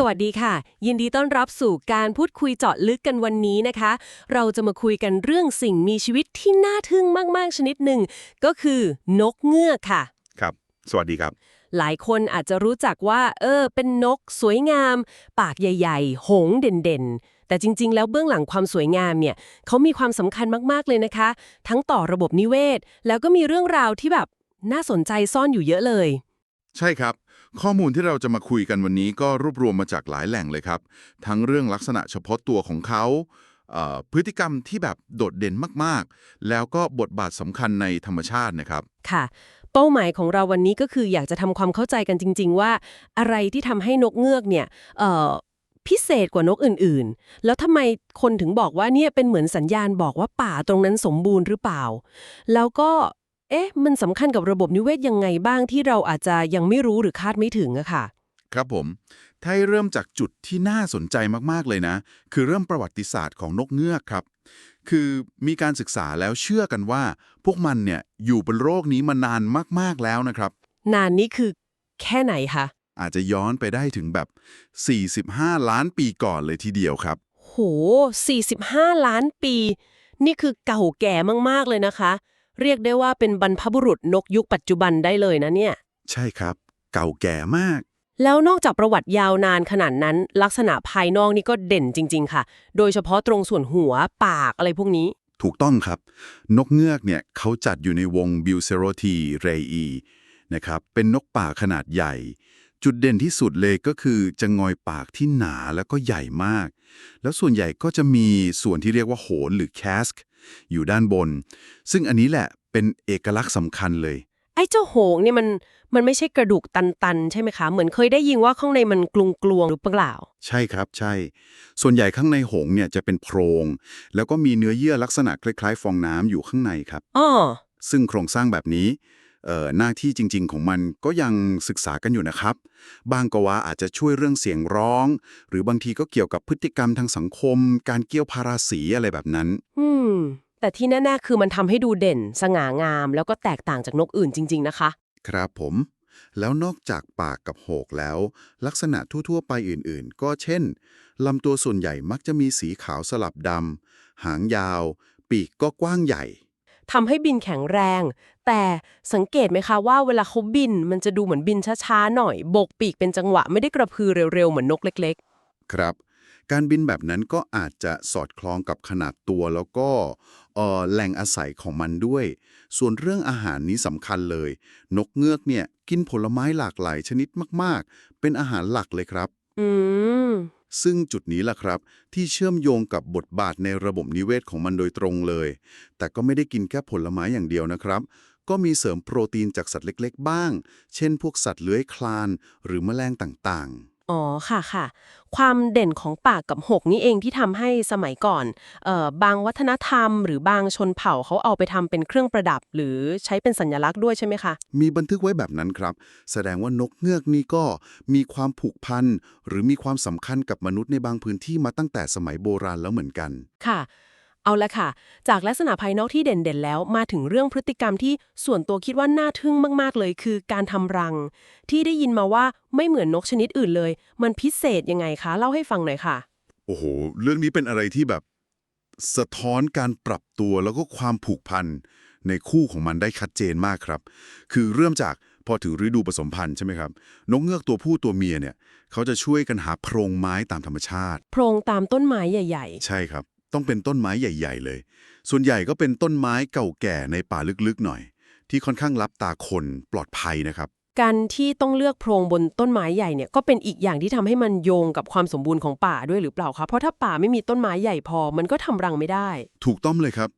สวัสดีค่ะ ยินดีต้อนรับสู่การพูดคุยเจาะลึกกันวันนี้นะคะ เราจะมาคุยกันเรื่องสิ่งมีชีวิตที่น่าทึ่งมากๆชนิดหนึ่ง ก็คือนกเงือกค่ะ ครับ สวัสดีครับ หลายคนอาจจะรู้จักว่า เออ เป็นนก สวยงาม ปากใหญ่ ๆ หงส์เด่นๆ แต่จริง ๆ แล้วเบื้องหลังความสวยงามเนี่ยเขามีความสำคัญมากๆเลยนะคะ ทั้งต่อระบบนิเวศ แล้วก็มีเรื่องราวที่แบบน่าสนใจซ่อนอยู่เยอะเลย ใช่ครับ ข้อมูลที่เราจะมาคุยกันวันนี้ก็รวบรวมมาจากหลายแหล่งเลยครับ ทั้งเรื่องลักษณะเฉพาะตัวของเขา พฤติกรรมที่แบบโดดเด่นมากๆ แล้วก็บทบาทสำคัญในธรรมชาตินะครับ ค่ะ เป้าหมายของเราวันนี้ก็คืออยากจะทำความเข้าใจกันจริง ๆ ว่า อะไรที่ทำให้นกเงือกเนี่ยพิเศษกว่านกอื่นๆ แล้วทำไมคนถึงบอกว่าเนี่ยเป็นเหมือนสัญญาณบอกว่าป่าตรงนั้นสมบูรณ์หรือเปล่า แล้วก็ เอ๊ะ มันสำคัญกับระบบนิเวศยังไงบ้างที่เราอาจจะยังไม่รู้หรือคาดไม่ถึงอะค่ะ ครับผมถ้าให้เริ่มจากจุดที่น่าสนใจมาก ๆ เลยนะ คือเริ่มประวัติศาสตร์ของนกเงือกครับ คือมีการศึกษาแล้วเชื่อกันว่า พวกมันเนี่ยอยู่บนโลกนี้มานานมาก ๆ แล้วนะครับ นานนี้คือแค่ไหนคะ อาจจะย้อนไปได้ถึงแบบ 45 ล้านปีก่อนเลยทีเดียวครับ โห 45 ล้านปี นี่คือเก่าแก่มาก ๆ เลยนะคะ เรียกได้ว่าเป็นบรรพบุรุษนกยุคปัจจุบันได้เลยนะเนี่ย ใช่ครับ เก่าแก่มาก แล้วนอกจากประวัติยาวนานขนาดนั้น ลักษณะภายนอกนี่ก็เด่นจริง ๆ ค่ะ โดยเฉพาะตรงส่วนหัวปากอะไรพวกนี้ ถูกต้องครับ นกเงือกเนี่ยเขาจัดอยู่ในวงบิวเซโรทีเรอีนะครับเป็นนกป่าขนาดใหญ่ จุดเด่นที่สุดเลยก็คือจะงอยปากที่หนาแล้วก็ใหญ่มาก แล้วส่วนใหญ่ก็จะมีส่วนที่เรียกว่าโหนหรือแคสก์ อยู่ด้านบน ซึ่งอันนี้แหละเป็นเอกลักษณ์สำคัญเลย ไอ้เจ้าโหงเนี่ยมันมันไม่ใช่กระดูกตันๆ ใช่ไหมคะ เหมือนเคยได้ยินว่าข้างในมันกลวงๆหรือเปล่า ใช่ครับใช่ ส่วนใหญ่ข้างในหงส์เนี่ยจะเป็นโพรง แล้วก็มีเนื้อเยื่อลักษณะคล้ายๆ ฟองน้ำอยู่ข้างในครับ อ้อ ซึ่งโครงสร้างแบบนี้เอ่อ หน้าที่จริง ๆ ของมันก็ยังศึกษากันอยู่นะครับ บางก็ว่าอาจจะช่วยเรื่องเสียงร้อง หรือบางทีก็เกี่ยวกับพฤติกรรมทางสังคม การเกี่ยวพาราสีอะไรแบบนั้น อืม แต่ที่แน่ๆคือมันทำให้ดูเด่น สง่างาม แล้วก็แตกต่างจากนกอื่นจริง ๆ นะคะ ครับผม แล้วนอกจากปากกับโหกแล้ว ลักษณะทั่วๆ ไปอื่นๆ ก็เช่นลำตัวส่วนใหญ่มักจะมีสีขาวสลับดำหางยาว ปีกก็กว้างใหญ่ ทำให้บินแข็งแรง แต่สังเกตไหมคะว่าเวลาเขาบินมันจะดูเหมือนบินช้าๆหน่อย โบกปีกเป็นจังหวะไม่ได้กระพือเร็วๆ เหมือนนกเล็กครับ การบินแบบนั้นก็อาจจะสอดคล้องกับขนาดตัวแล้วก็เอ่อแหล่งอาศัยของมันด้วย ส่วนเรื่องอาหารนี้สำคัญเลย นกเงือกเนี่ยกินผลไม้หลากหลายชนิดมากๆ เป็นอาหารหลักเลยครับๆอืมซึ่งจุดนี้แหละครับ ที่เชื่อมโยงกับบทบาทในระบบนิเวศของมันโดยตรงเลย แต่ก็ไม่ได้กินแค่ผลไม้อย่างเดียวนะครับ ก็มีเสริมโปรตีนจากสัตว์เล็ก ๆ บ้าง เช่น พวกสัตว์เลื้อยคลาน หรือแมลงต่างๆ อ๋อค่ะค่ะ ความเด่นของปากกับหกนี่เองที่ทำให้สมัยก่อนเอ่อบางวัฒนธรรม หรือบางชนเผ่าเขาเอาไปทำเป็นเครื่องประดับ หรือใช้เป็นสัญลักษณ์ด้วยใช่ไหมคะ มีบันทึกไว้แบบนั้นครับ แสดงว่านกเงือกนี่ก็มีความผูกพันหรือมีความสำคัญกับมนุษย์ในบางพื้นที่มาตั้งแต่สมัยโบราณแล้วเหมือนกัน ค่ะ เอาละค่ะ จากลักษณะภายนอกที่เด่นๆแล้วมาถึงเรื่องพฤติกรรมที่ส่วนตัวคิดว่าน่าทึ่งมากๆเลย คือการทำรัง ที่ได้ยินมาว่าไม่เหมือนนกชนิดอื่นเลย มันพิเศษยังไงคะ เล่าให้ฟังหน่อยค่ะ โอ้โห เรื่องนี้เป็นอะไรที่แบบ สะท้อนการปรับตัวแล้วก็ความผูกพันในคู่ของมันได้ชัดเจนมากครับ คือเริ่มจากพอถึงฤดูผสมพันธุ์ใช่ไหมครับ นกเงือกตัวผู้ตัวเมียเนี่ย เขาจะช่วยกันหาโพรงไม้ตามธรรมชาติ โพรงตามต้นไม้ใหญ่ใช่ครับ ต้องเป็นต้นไม้ใหญ่ ๆ เลย ส่วนใหญ่ก็เป็นต้นไม้เก่าแก่ในป่าลึกๆหน่อย ที่ค่อนข้างรับตาคนปลอดภัยนะครับๆการที่ต้องเลือกโพรงบนต้นไม้ใหญ่เนี่ยก็เป็นอีกอย่างที่ทำให้มันโยงกับความสมบูรณ์ของป่าด้วยหรือเปล่าคะเพราะถ้าป่าไม่มีต้นไม้ใหญ่พอมันก็ทำรังไม่ได้ ถูกต้องเลยครับ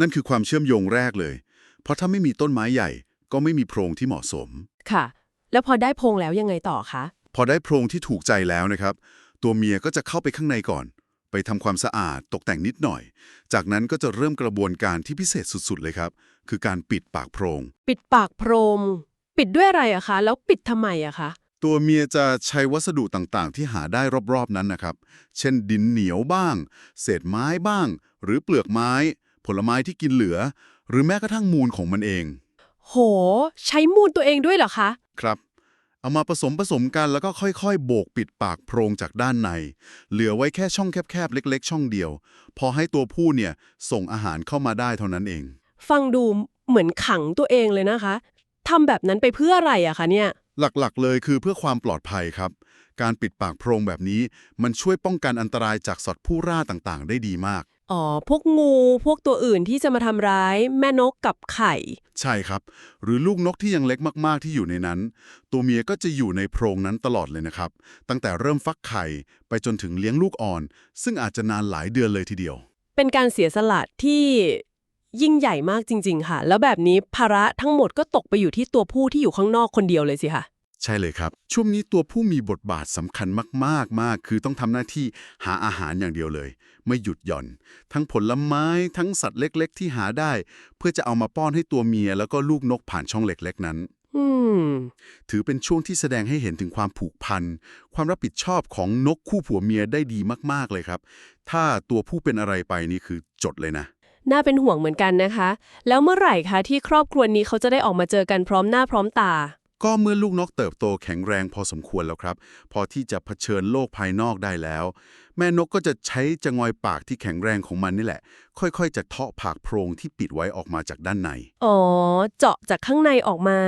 นั่นคือความเชื่อมโยงแรกเลย เพราะถ้าไม่มีต้นไม้ใหญ่ ก็ไม่มีโพรงที่เหมาะสมค่ะ แล้วพอได้โพรงแล้วยังไงต่อคะพอได้โพรงที่ถูกใจแล้วนะครับ ตัวเมียก็จะเข้าไปข้างในก่อน ไปทำความสะอาดตกแต่งนิดหน่อย จากนั้นก็จะเริ่มกระบวนการที่พิเศษสุดๆเลยครับ คือการปิดปากโพรง ปิดปากโพรง ปิดด้วยอะไรอะคะ แล้วปิดทำไมอะคะ ตัวเมียจะใช้วัสดุต่างๆ ที่หาได้รอบๆนั้นนะครับ เช่นดินเหนียวบ้าง เศษไม้บ้าง หรือเปลือกไม้ ผลไม้ที่กินเหลือ หรือแม้กระทั่งมูลของมันเอง โห ใช้มูลตัวเองด้วยเหรอคะ ครับ เอามาผสมผสมกันแล้วก็ค่อยๆ โบกปิดปากโพรงจากด้านใน เหลือไว้แค่ช่องแคบๆ เล็กๆ ช่องเดียว พอให้ตัวผู้เนี่ยส่งอาหารเข้ามาได้เท่านั้นเอง ฟังดูเหมือนขังตัวเองเลยนะคะทำแบบนั้นไปเพื่ออะไรอะคะเนี่ย หลักๆ เลยคือเพื่อความปลอดภัยครับ การปิดปากโพรงแบบนี้มันช่วยป้องกันอันตรายจากสัตว์ผู้ร่าต่างๆ ได้ดีมาก อ๋อ พวกงู พวกตัวอื่นที่จะมาทำร้ายแม่นกกับไข่ ใช่ครับ หรือลูกนกที่ยังเล็กมากๆที่อยู่ในนั้น ตัวเมียก็จะอยู่ในโพรงนั้นตลอดเลยนะครับ ตั้งแต่เริ่มฟักไข่ไปจนถึงเลี้ยงลูกอ่อน ซึ่งอาจจะนานหลายเดือนเลยทีเดียว เป็นการเสียสละที่ยิ่งใหญ่มากจริง ๆ ค่ะ แล้วแบบนี้ภาระทั้งหมดก็ตกไปอยู่ที่ตัวผู้ที่อยู่ข้างนอกคนเดียวเลยสิค่ะ ใช่เลยครับ ช่วงนี้ตัวผู้มีบทบาทสำคัญมากๆมากคือต้องทำหน้าที่หาอาหารอย่างเดียวเลย ไม่หยุดหย่อน ทั้งผลไม้ทั้งสัตว์เล็ก ๆ ที่หาได้ เพื่อจะเอามาป้อนให้ตัวเมียแล้วก็ลูกนกผ่านช่องเล็ก ๆ นั้นอืมถือเป็นช่วงที่แสดงให้เห็นถึงความผูกพัน ความรับผิดชอบของนกคู่ผัวเมียได้ดีมากๆเลยครับ ถ้าตัวผู้เป็นอะไรไปนี่คือจดเลยนะ น่าเป็นห่วงเหมือนกันนะคะ แล้วเมื่อไหร่คะที่ครอบครัวนี้เขาจะได้ออกมาเจอกันพร้อมหน้าพร้อมตา ก็เมื่อลูกนกเติบโตแข็งแรงพอสมควรแล้วครับ พอที่จะเผชิญโลกภายนอกได้แล้ว แม่นกก็จะใช้จะงอยปากที่แข็งแรงของมันนี่แหละ ค่อยๆ จะเทาะผากโพรงที่ปิดไว้ออกมาจากด้านใน อ๋อ เจาะจากข้างในออกมา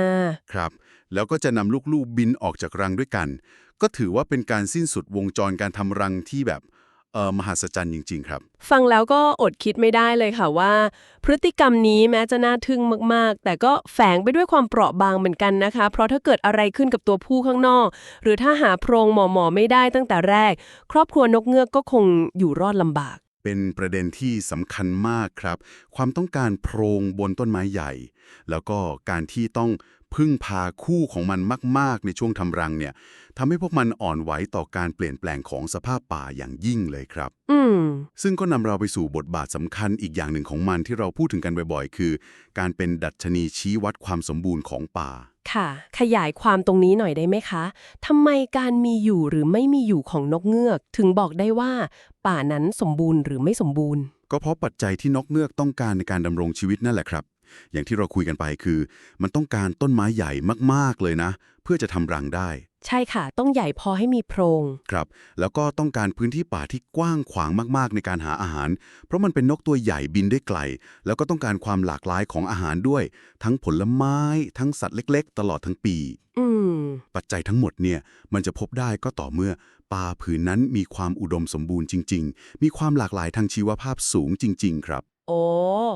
ครับ แล้วก็จะนำลูกๆบินออกจากรังด้วยกัน ก็ถือว่าเป็นการสิ้นสุดวงจรการทำรังที่แบบ เออมหัศจรรย์จริง ๆ ครับ ฟังแล้วก็อดคิดไม่ได้เลยค่ะว่า พฤติกรรมนี้แม้จะน่าทึ่งมากๆ แต่ก็แฝงไปด้วยความเปราะบางเหมือนกันนะคะ เพราะถ้าเกิดอะไรขึ้นกับตัวผู้ข้างนอก หรือถ้าหาโพรงหมอๆไม่ได้ตั้งแต่แรก ครอบครัวนกเงือกก็คงอยู่รอดลำบาก เป็นประเด็นที่สำคัญมากครับ ความต้องการโพรงบนต้นไม้ใหญ่ แล้วก็การที่ต้อง พึ่งพาคู่ของมันมาก ๆ ในช่วงทำรังเนี่ยทำให้พวกมันอ่อนไหวต่อการเปลี่ยนแปลงของสภาพป่าอย่างยิ่งเลยครับ อืมซึ่งก็นำเราไปสู่บทบาทสำคัญอีกอย่างหนึ่งของมันที่เราพูดถึงกันบ่อยๆ คือ การเป็นดัชนีชี้วัดความสมบูรณ์ของป่า ค่ะ ขยายความตรงนี้หน่อยได้ไหมคะทำไมการมีอยู่หรือไม่มีอยู่ของนกเงือก ถึงบอกได้ว่า ป่านั้นสมบูรณ์หรือไม่สมบูรณ์ ก็เพราะปัจจัยที่นกเงือกต้องการในการดำรงชีวิตนั่นแหละครับ อย่างที่เราคุยกันไปคือ มันต้องการต้นไม้ใหญ่มากๆเลยนะ เพื่อจะทำรังได้ ใช่ค่ะ ต้องใหญ่พอให้มีโพรง ครับ แล้วก็ต้องการพื้นที่ป่าที่กว้างขวางมากๆในการหาอาหาร เพราะมันเป็นนกตัวใหญ่บินได้ไกล แล้วก็ต้องการความหลากหลายของอาหารด้วย ทั้งผลไม้ ทั้งสัตว์เล็ก ๆ ตลอดทั้งปี อืม ปัจจัยทั้งหมดเนี่ย มันจะพบได้ก็ต่อเมื่อป่าผืนนั้นมีความอุดมสมบูรณ์จริง ๆ มีความหลากหลายทางชีวภาพสูงจริง ๆ ครับ โอ้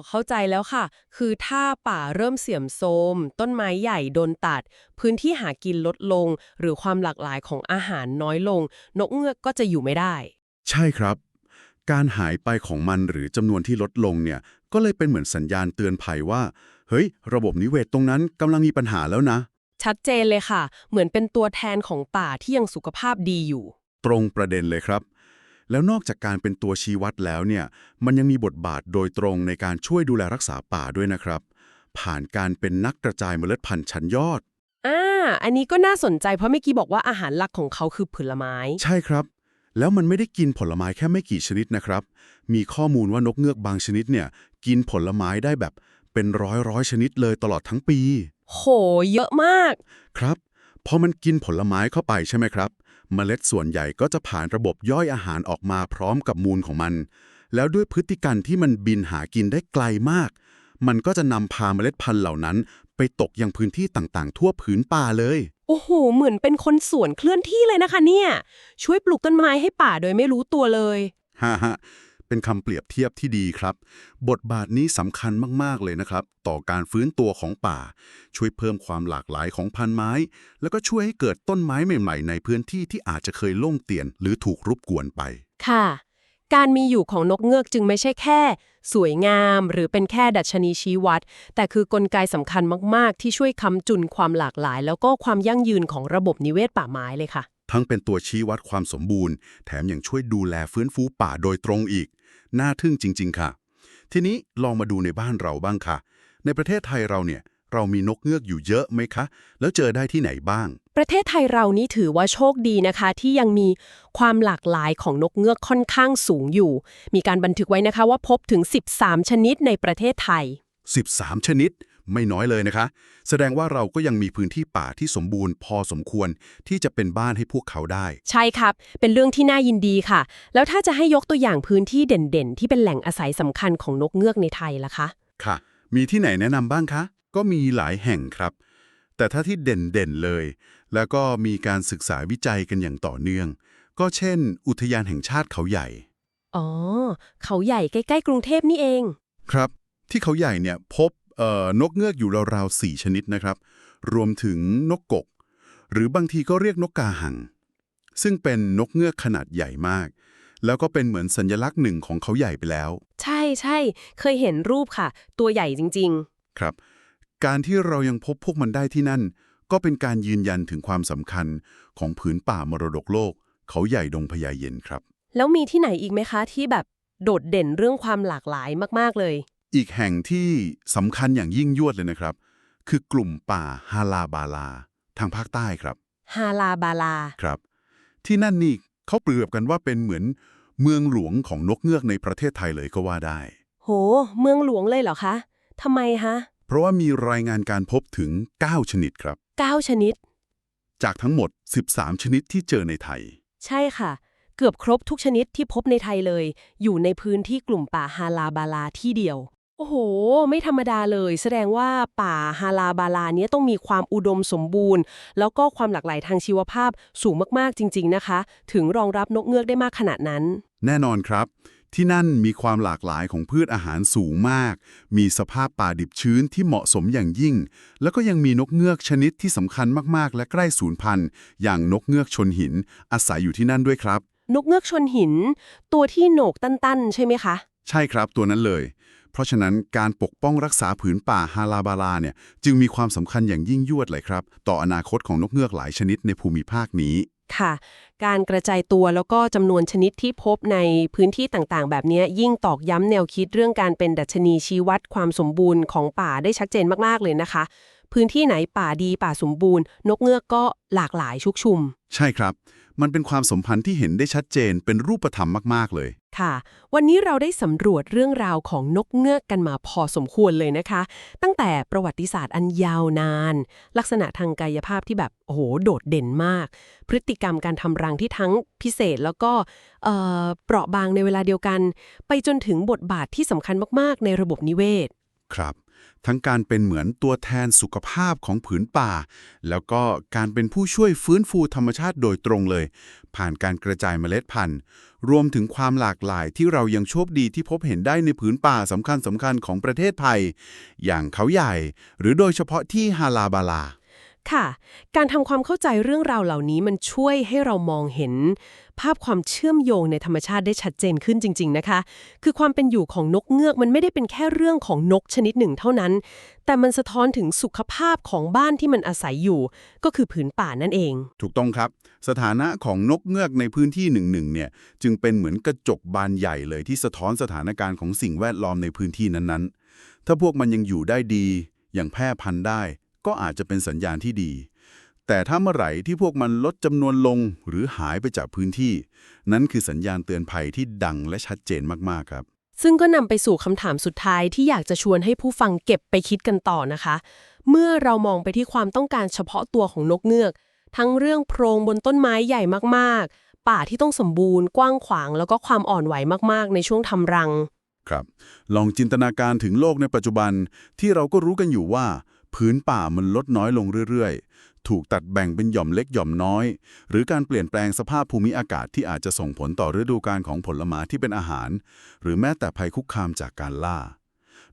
เข้าใจแล้วค่ะ คือถ้าป่าเริ่มเสื่อมโทรมต้นไม้ใหญ่โดนตัด พื้นที่หากินลดลง หรือความหลากหลายของอาหารน้อยลง นกเงือกก็จะอยู่ไม่ได้ ใช่ครับ การหายไปของมันหรือจำนวนที่ลดลงเนี่ย ก็เลยเป็นเหมือนสัญญาณเตือนภัยว่า เฮ้ย ระบบนิเวศตรงนั้นกำลังมีปัญหาแล้วนะ ชัดเจนเลยค่ะ เหมือนเป็นตัวแทนของป่าที่ยังสุขภาพดีอยู่ ตรงประเด็นเลยครับ แล้วนอกจากการเป็นตัวชี้วัดแล้วเนี่ยมันยังมีบทบาทโดยตรงในการช่วยดูแลรักษาป่าด้วยนะครับ ผ่านการเป็นนักกระจายเมล็ดพันธุ์ชั้นยอดอ่าอันนี้ก็น่าสนใจเพราะเมื่อกี้บอกว่าอาหารหลักของเขาคือผลไม้ ใช่ครับ แล้วมันไม่ได้กินผลไม้แค่ไม่กี่ชนิดนะครับ มีข้อมูลว่านกเงือกบางชนิดเนี่ยกินผลไม้ได้แบบเป็นร้อยร้อยชนิดเลยตลอดทั้งปี โห เยอะมาก ครับพอมันกินผลไม้เข้าไปใช่ไหมครับ เมล็ดส่วนใหญ่ก็จะผ่านระบบย่อยอาหารออกมาพร้อมกับมูลของมัน แล้วด้วยพฤติกรรมที่มันบินหากินได้ไกลมาก มันก็จะนำพาเมล็ดพันธุ์เหล่านั้น ไปตกยังพื้นที่ต่างๆ ทั่วผืนป่าเลย โอ้โห เหมือนเป็นคนสวนเคลื่อนที่เลยนะคะเนี่ย ช่วยปลูกต้นไม้ให้ป่าโดยไม่รู้ตัวเลยฮ่าฮะ เป็นคำเปรียบเทียบที่ดีครับ บทบาทนี้สำคัญมากๆเลยนะครับ ต่อการฟื้นตัวของป่า ช่วยเพิ่มความหลากหลายของพันธุ์ไม้ แล้วก็ช่วยให้เกิดต้นไม้ใหม่ๆ ในพื้นที่ที่อาจจะเคยโล่งเตียน หรือถูกรุบกวนไป ค่ะ การมีอยู่ของนกเงือกจึงไม่ใช่แค่ สวยงาม หรือเป็นแค่ดัชนีชี้วัด แต่คือกลไกสำคัญมากๆ ที่ช่วยค้ำจุนความหลากหลาย แล้วก็ความยั่งยืนของระบบนิเวศป่าไม้เลยค่ะทั้งเป็นตัวชี้วัดความสมบูรณ์ แถมยังช่วยดูแลฟื้นฟูป่าโดยตรงอีก น่าทึ่งจริง ๆ ค่ะ ทีนี้ลองมาดูในบ้านเราบ้างค่ะ ในประเทศไทยเราเนี่ยเรามีนกเงือกอยู่เยอะไหมคะ แล้วเจอได้ที่ไหนบ้าง ประเทศไทยเรานี่ถือว่าโชคดีนะคะ ที่ยังมีความหลากหลายของนกเงือกค่อนข้างสูงอยู่ มีการบันทึกไว้นะคะว่าพบถึง 13 ชนิดในประเทศไทย 13 ชนิด ไม่น้อยเลยนะคะ แสดงว่าเราก็ยังมีพื้นที่ป่าที่สมบูรณ์พอสมควรที่จะเป็นบ้านให้พวกเขาได้ ใช่ครับ เป็นเรื่องที่น่ายินดีค่ะ แล้วถ้าจะให้ยกตัวอย่างพื้นที่เด่นๆ ที่เป็นแหล่งอาศัยสำคัญของนกเงือกในไทยล่ะคะ ค่ะ มีที่ไหนแนะนำบ้างคะ ก็มีหลายแห่งครับ แต่ถ้าที่เด่นๆเลย แล้วก็มีการศึกษาวิจัยกันอย่างต่อเนื่อง ก็เช่น อุทยานแห่งชาติเขาใหญ่ อ๋อ เขาใหญ่ใกล้ๆกรุงเทพนี่เอง ครับ ที่เขาใหญ่เนี่ยพบเอ่อ นกเงือกอยู่ราวๆ4ชนิดนะครับ รวมถึงนกกก หรือบางทีก็เรียกนกกาหัง ซึ่งเป็นนกเงือกขนาดใหญ่มาก แล้วก็เป็นเหมือนสัญลักษณ์หนึ่งของเขาใหญ่ไปแล้ว ใช่ใช่เคยเห็นรูปค่ะ ตัวใหญ่จริงครับ การที่เรายังพบพวกมันได้ที่นั่น ก็เป็นการยืนยันถึงความสำคัญของผืนป่ามรดกโลก เขาใหญ่ดงพญาเย็นครับๆแล้วมีที่ไหนอีกไหมคะที่แบบโดดเด่นเรื่องความหลากหลายมากๆเลย อีกแห่งที่สำคัญอย่างยิ่งยวดเลยนะครับ คือกลุ่มป่าฮาลาบาลา ทางภาคใต้ครับฮาลาบาลาครับ ที่นั่นนี่เขาเปรียบกันว่าเป็นเหมือนเมืองหลวงของนกเงือกในประเทศไทยเลยก็ว่าได้ โห เมืองหลวงเลยเหรอคะทำไมฮะเพราะว่ามีรายงานการพบถึง 9 ชนิดครับ 9 ชนิด จากทั้งหมด 13 ชนิดที่เจอในไทย ใช่ค่ะ เกือบครบทุกชนิดที่พบในไทยเลย อยู่ในพื้นที่กลุ่มป่าฮาลาบาลาที่เดียว โอ้โห ไม่ธรรมดาเลย แสดงว่าป่าฮาลาบาลาเนี้ยต้องมีความอุดมสมบูรณ์ แล้วก็ความหลากหลายทางชีวภาพสูงมากๆจริง ๆนะคะ ถึงรองรับนกเงือกได้มากขนาดนั้น แน่นอนครับ ที่นั่นมีความหลากหลายของพืชอาหารสูงมาก มีสภาพป่าดิบชื้นที่เหมาะสมอย่างยิ่ง แล้วก็ยังมีนกเงือกชนิดที่สำคัญมากๆ และใกล้สูญพันธุ์อย่างนกเงือกชนหิน อาศัยอยู่ที่นั่นด้วยครับ นกเงือกชนหิน ตัวที่โหนกตันๆ ใช่ไหมคะ ใช่ครับตัวนั้นเลย เพราะฉะนั้นการปกป้องรักษาผืนป่าฮาลาบาลาเนี่ยจึงมีความสำคัญอย่างยิ่งยวดเลยครับ ต่ออนาคตของนกเงือกหลายชนิดในภูมิภาคนี้ค่ะ การกระจายตัวแล้วก็จำนวนชนิดที่พบในพื้นที่ต่างๆ แบบนี้ยิ่งตอกย้ำแนวคิดเรื่องการเป็นดัชนีชี้วัดความสมบูรณ์ของป่าได้ชัดเจนมากๆเลยนะคะ พื้นที่ไหนป่าดีป่าสมบูรณ์ นกเงือกก็หลากหลายชุกชุม ใช่ครับ มันเป็นความสัมพันธ์ที่เห็นได้ชัดเจนเป็นรูปธรรมมากๆเลย ค่ะ วันนี้เราได้สำรวจเรื่องราวของนกเงือกกันมาพอสมควรเลยนะคะ ตั้งแต่ประวัติศาสตร์อันยาวนาน ลักษณะทางกายภาพที่แบบโอ้โหโดดเด่นมาก พฤติกรรมการทำรังที่ทั้งพิเศษแล้วก็เปราะบางในเวลาเดียวกัน ไปจนถึงบทบาทที่สำคัญมากๆ ในระบบนิเวศ ครับ ทั้งการเป็นเหมือนตัวแทนสุขภาพของผืนป่า แล้วก็การเป็นผู้ช่วยฟื้นฟูธรรมชาติโดยตรงเลย ผ่านการกระจายเมล็ดพันธุ์ รวมถึงความหลากหลายที่เรายังโชคดีที่พบเห็นได้ในผืนป่าสำคัญสำคัญของประเทศไทย อย่างเขาใหญ่ หรือโดยเฉพาะที่ฮาลาบาลา ค่ะ การทำความเข้าใจเรื่องราวเหล่านี้มันช่วยให้เรามองเห็น ภาพความเชื่อมโยงในธรรมชาติได้ชัดเจนขึ้นจริง ๆ นะคะ คือความเป็นอยู่ของนกเงือกมันไม่ได้เป็นแค่เรื่องของนกชนิดหนึ่งเท่านั้น แต่มันสะท้อนถึงสุขภาพของบ้านที่มันอาศัยอยู่ ก็คือผืนป่านั่นเอง ถูกต้องครับ สถานะของนกเงือกในพื้นที่หนึ่งๆเนี่ย จึงเป็นเหมือนกระจกบานใหญ่เลยที่สะท้อนสถานการณ์ของสิ่งแวดล้อมในพื้นที่นั้นๆ ถ้าพวกมันยังอยู่ได้ดี อย่างแพร่พันธุ์ได้ ก็อาจจะเป็นสัญญาณที่ดี แต่ถ้าเมื่อไหร่ที่พวกมันลดจำนวนลงหรือหายไปจากพื้นที่ นั้นคือสัญญาณเตือนภัยที่ดังและชัดเจนมากๆครับ ซึ่งก็นำไปสู่คำถามสุดท้ายที่อยากจะชวนให้ผู้ฟังเก็บไปคิดกันต่อนะคะ เมื่อเรามองไปที่ความต้องการเฉพาะตัวของนกเงือก ทั้งเรื่องโพรงบนต้นไม้ใหญ่มากๆ ป่าที่ต้องสมบูรณ์กว้างขวาง แล้วก็ความอ่อนไหวมากๆ ในช่วงทำรังครับลองจินตนาการถึงโลกในปัจจุบันที่เราก็รู้กันอยู่ว่า พื้นป่ามันลดน้อยลงเรื่อยๆ ถูกตัดแบ่งเป็นหย่อมเล็กหย่อมน้อย หรือการเปลี่ยนแปลงสภาพภูมิอากาศที่อาจจะส่งผลต่อฤดูกาลของผลไม้ที่เป็นอาหาร หรือแม้แต่ภัยคุกคามจากการล่า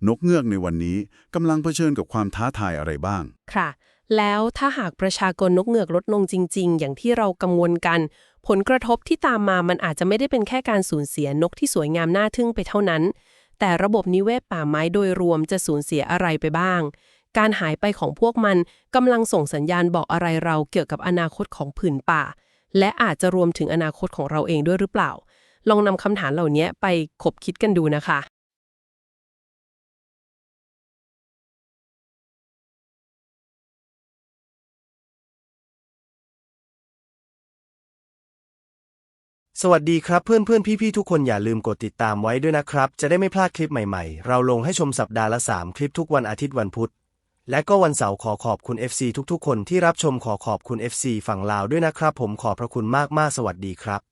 นกเงือกในวันนี้กำลังเผชิญกับความท้าทายอะไรบ้าง ค่ะ แล้วถ้าหากประชากรนกเงือกลดลงจริง ๆ อย่างที่เรากังวลกัน ผลกระทบที่ตามมามันอาจจะไม่ได้เป็นแค่การสูญเสียนกที่สวยงามน่าทึ่งไปเท่านั้น แต่ระบบนิเวศป่าไม้โดยรวมจะสูญเสียอะไรไปบ้าง การหายไปของพวกมันกำลังส่งสัญญาณบอกอะไรเราเกี่ยวกับอนาคตของผืนป่า และอาจจะรวมถึงอนาคตของเราเองด้วยหรือเปล่า ลองนำคำถามเหล่านี้ไปคบคิดกันดูนะคะสวัสดีครับเพื่อนเพื่อนพี่พี่ๆทุกคนอย่าลืมกดติดตามไว้ด้วยนะครับ จะได้ไม่พลาดคลิปใหม่ๆ เราลงให้ชมสัปดาห์ละ 3 คลิปทุกวันอาทิตย์วันพุธ และก็วันเสาร์ขอขอบคุณ FC ทุกๆ คนที่รับชมขอขอบคุณ FC ฝั่งลาวด้วยนะครับ ผมขอบพระคุณมากๆ สวัสดีครับ